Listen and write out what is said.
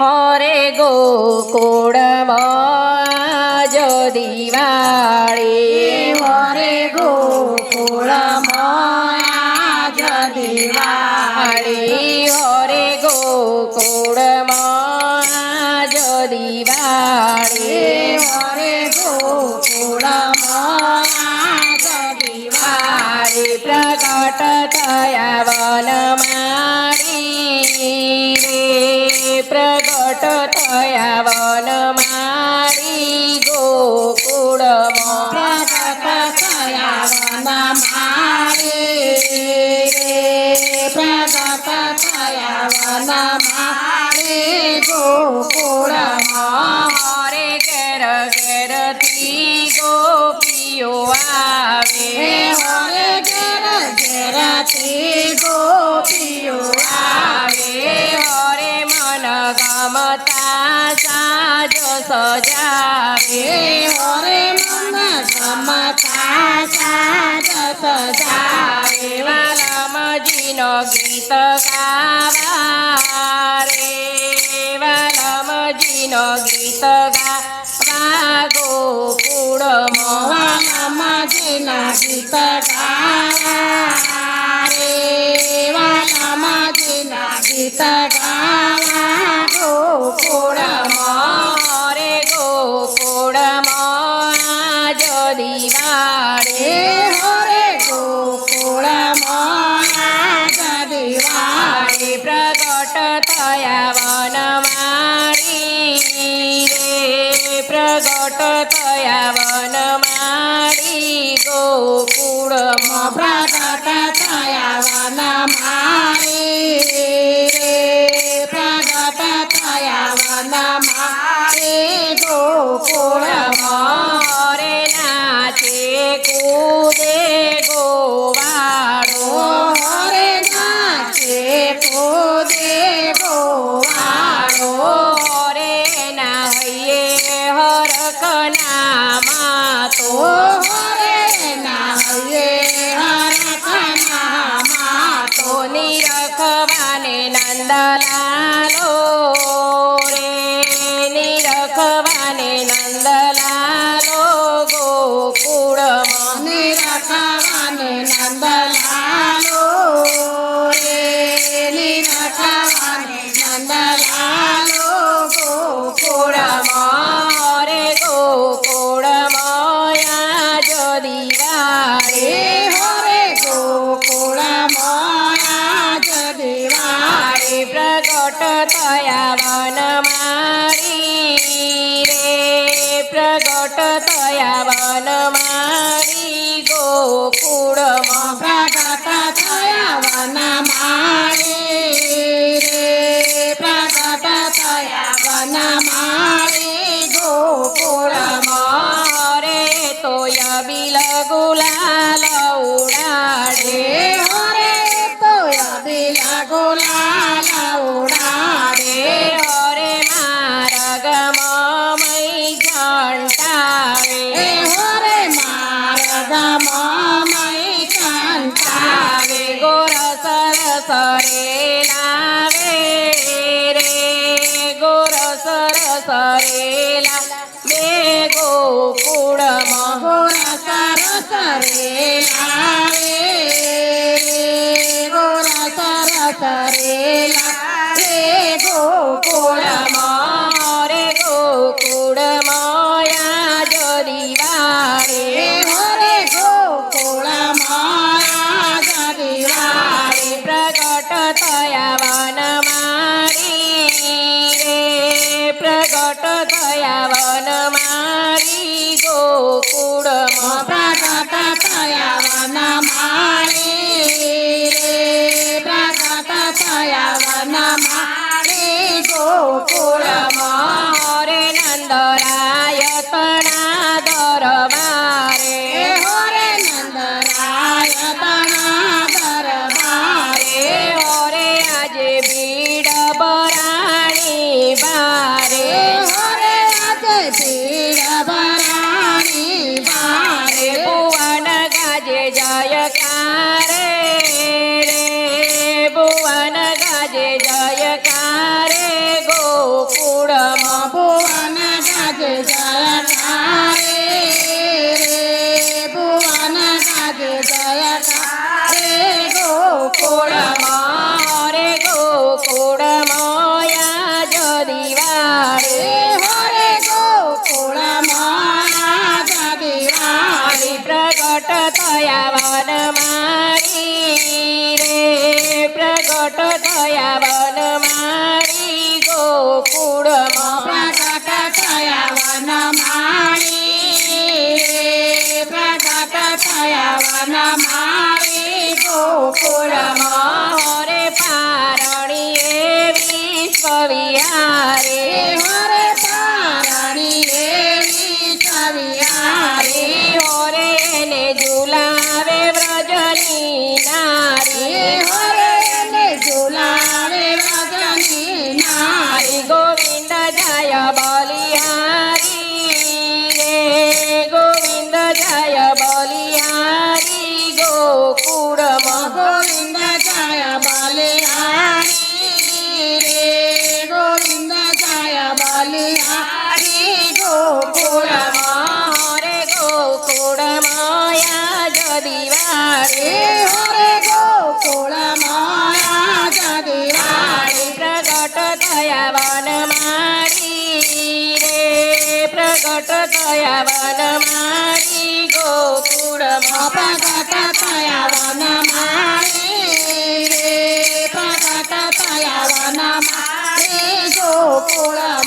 હરે ગોકુળમાં જો દિવાળી થયા વનમાળી ગોકુળમાં પ્રગટ થયા વનમાળી રે પ્રગટ થયા વનમાળી સજાવે હે હરે મન ગમતા સાજ સજાવે વાલમજીનો ગીત ગાવા રે વાલમજીનો ગીત ગાવા ગોકુળમાં વાલામાજીના ગીત ગાવા રે વાલામાજીના ગીત ગાવા પ્રગટ થયા વનમાળી રે પ્રગટ થયા વનમાળી ગોકુળમાં પ્રગટ થયા વનમાળી રે પ્રગટ થયા વનમાળી ગોકુળમાં નાચે કૂદે નિરખવાને નંદલાલો ગોકુળમાં. નિરખવાને નંદલાલો રે. નિરખવાને નંદલાલો ગોકુળમાં. રે ગોકુળમાં આજ દિવાળી હરે ગોકુળમાં આજ દિવાળી પ્રગટ થયા વનમાળી પ્રગટ થયા વનમાળી ગોકુળમાં પ્રગટ ગોકુળમાં ગોર સરસ રે લાવે ગોર સરસ રે લાવે વન મારી ગોકુળમ રે નંદરાય તણા દરબારે. હોરે નંદરાય તણા દરબારે. હોરે આજે ભીડ બરાણી બારે. હોરે આજે ભીડ બરાણી વન વનમાળી પ્રગટ થયા ગોકુળમાં હરે ગોકુળમાં ગોવિંદ જય બલિહારી રે ગોવિંદ જય બલિહારી ગોકુળમાં હરે ગોકુળમાં યાજ દિવારે હરે ગોકુળમાં જગીવાળી પ્રગટ થયા વન